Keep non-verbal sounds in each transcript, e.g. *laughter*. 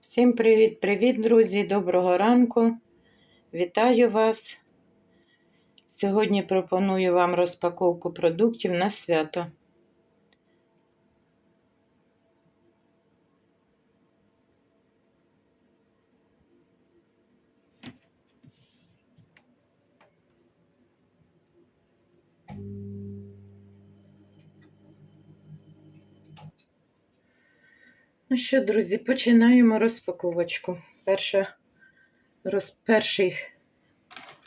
Всім привіт-привіт, друзі! Доброго ранку! Вітаю вас! Сьогодні пропоную вам розпаковку продуктів на свято. Ну що, друзі, починаємо розпаковочку. Перша, роз, перший,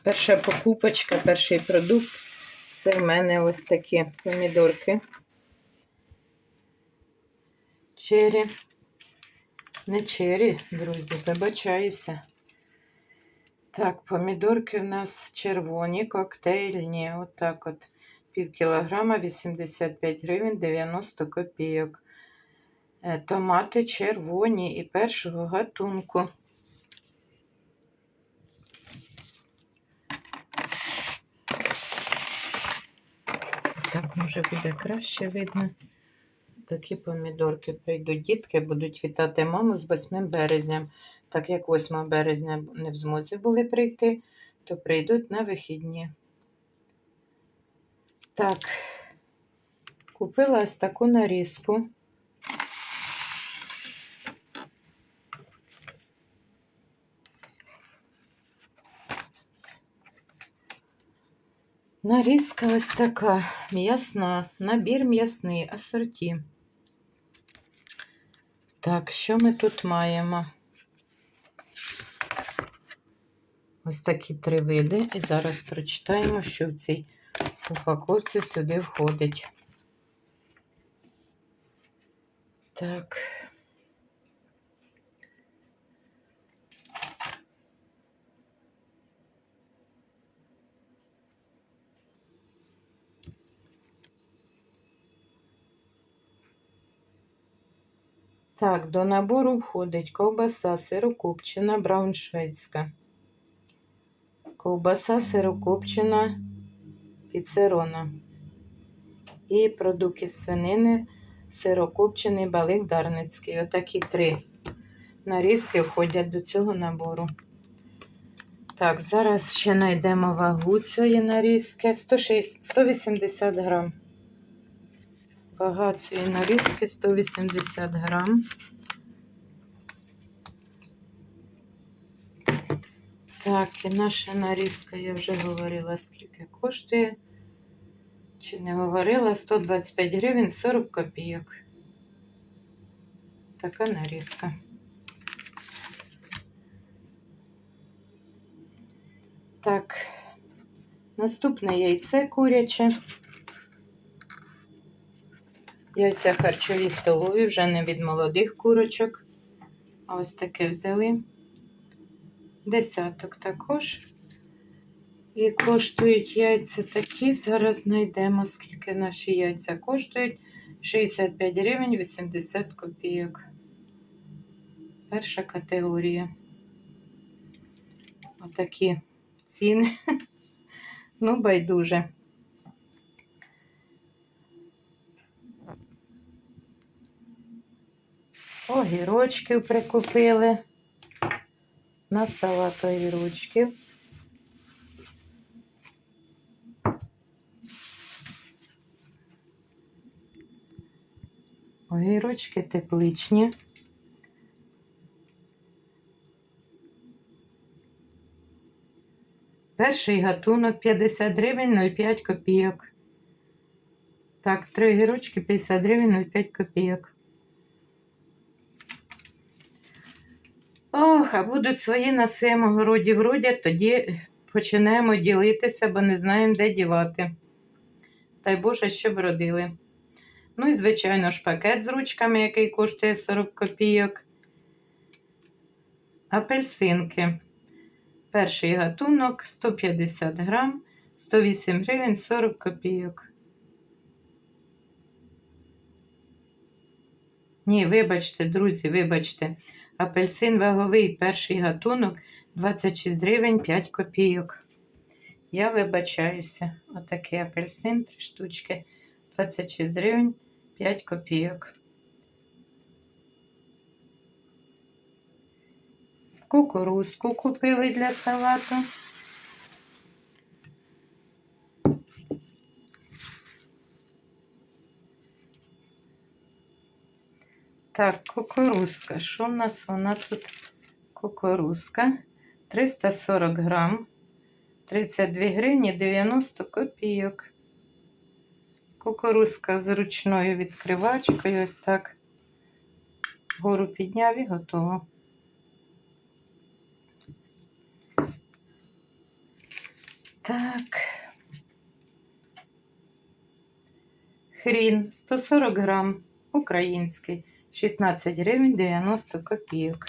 перша покупочка, перший продукт це в мене ось такі помідорки. Чері. Не чері, друзі, вибачаюся. Так, помідорки в нас червоні, коктейльні. Отак от, пів кілограма, 85 гривень, 90 копійок. Е, томати червоні і першого гатунку. Так, може буде краще видно. Такі помідорки прийдуть. Дітки будуть вітати маму з 8 березня. Так як 8 березня не в змозі були прийти, то прийдуть на вихідні. Так, купила ось таку нарізку. Нарізка ось така м'ясна, набір м'ясний, асорті. Так, що ми тут маємо? Ось такі три види. І зараз прочитаємо, що в цій упаковці сюди входить. Так. Так, до набору входить ковбаса сирокопчена брауншвейська, ковбаса сирокопчена піцерона і продукт із свинини сирокопчений балик дарницький. Отакі три нарізки входять до цього набору. Так, зараз ще знайдемо вагу цієї нарізки 106, 180 грам. Вага цієї нарізки 180 грам. Так, і наша нарізка, я вже говорила, скільки коштує. Чи не говорила? 125 гривень 40 копійок. Така нарізка. Так, наступне яйце куряче. Яйця харчові столові, вже не від молодих курочок. Ось таке взяли. Десяток також. І коштують яйця такі. Зараз знайдемо, скільки наші яйця коштують. 65 гривень 80 копійок. Перша категорія. Отакі ціни. *laughs* Ну, байдуже. Огірочків прикупили. На салат огірочків. Огірочки тепличні. Перший гатунок 50 гривень 0,5 копійок. Так, три огірочки 50 гривень 0,5 копійок. Ох, а будуть свої на своєму городі вродять, тоді починаємо ділитися, бо не знаємо, де дівати. Дай Боже, щоб родили. Ну і, звичайно ж, пакет з ручками, який коштує 40 копійок. Апельсинки. Перший гатунок 150 грам, 108 гривень 40 копійок. Ні, вибачте, друзі, вибачте. Апельсин ваговий перший гатунок 26 гривень 5 копійок. Я вибачаюся. Отакий апельсин, три штучки, 26 гривень 5 копійок. Кукурузку купили для салату. Так, кукурузка. Що в нас вона тут? Кукурузка. 340 грам. 32 гривні 90 копійок. Кукурузка з ручною відкривачкою. Ось так. Гору підняв і готово. Так. Хрін 140 грам. Український. 16 гривень 90 копійок.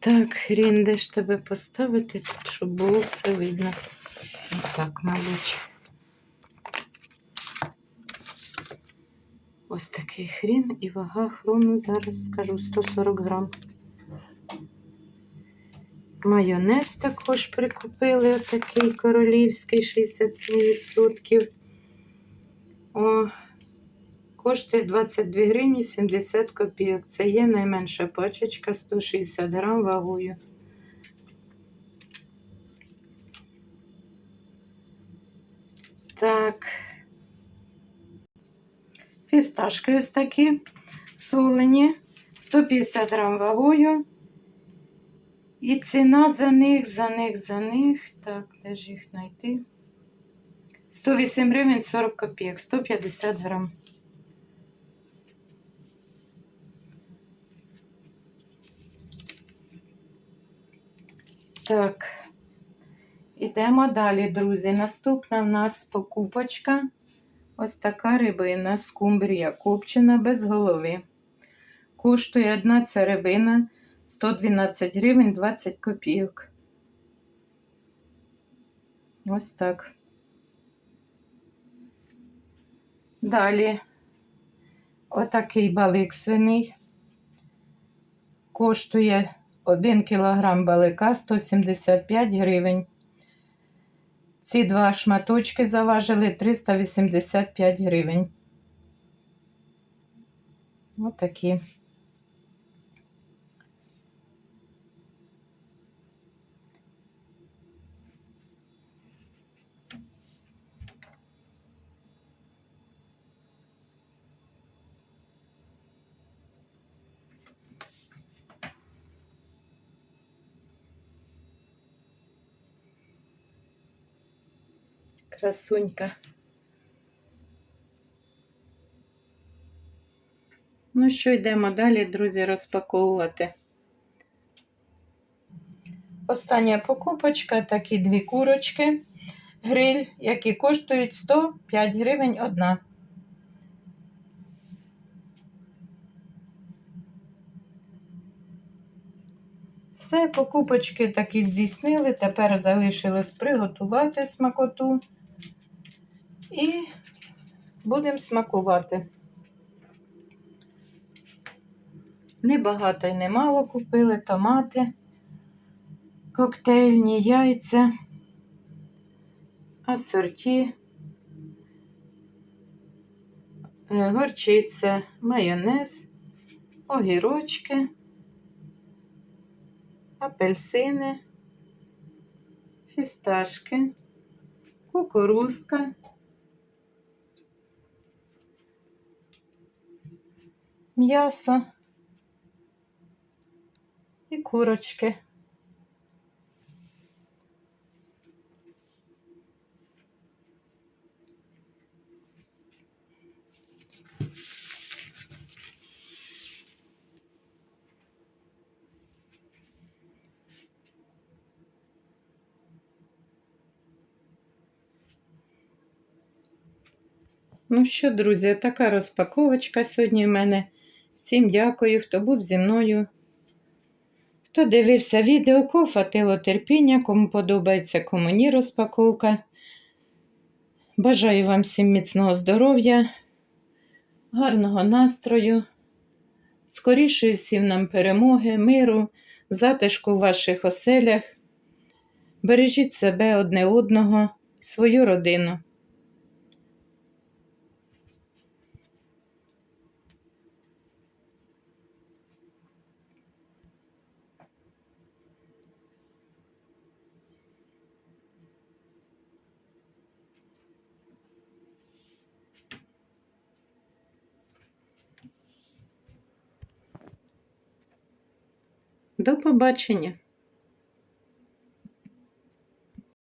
Так, хрін, де ж тебе поставити, щоб було все видно. Так, мабуть. Ось такий хрін і вага хрону, зараз скажу 140 грам. Майонез також прикупили, отакий королівський 67%. О, коштує 22 гривні 70 копійок. Це є найменша пачечка 160 грам вагою. Так. Фісташки ось такі солені, 150 грам вагою. І ціна за них, за них, за них. Так, де ж їх знайти? 108 гривень 40 копійок, 150 грам. Так, ідемо далі, друзі. Наступна в нас покупочка. Ось така рибина скумбрія копчена без голови. Коштує одна ця рибина 112 гривень 20 копійок. Ось так. Далі отакий балик свиний. Коштує 1 кілограм балика 175 гривень. Ці два шматочки заважили 385 гривень. Отакі. Красунька. Ну що, йдемо далі, друзі, розпаковувати. Остання покупочка, такі дві курочки, гриль, які коштують 105 гривень одна. Все, покупочки такі здійснили. Тепер залишилось приготувати смакоту. І будемо смакувати. Небагато і немало купили томати, коктейльні яйця, асорті, е, горчиця, майонез, огірочки, апельсини, фісташки, кукурузка. М'ясо і курочки. Ну що, друзі, така розпаковочка сьогодні в мене. Всім дякую, хто був зі мною. Хто дивився відео, кого хватило терпіння, кому подобається кому ні розпаковка. Бажаю вам всім міцного здоров'я, гарного настрою, скорішої всім нам перемоги, миру, затишку в ваших оселях. Бережіть себе одне одного, свою родину. До побачення!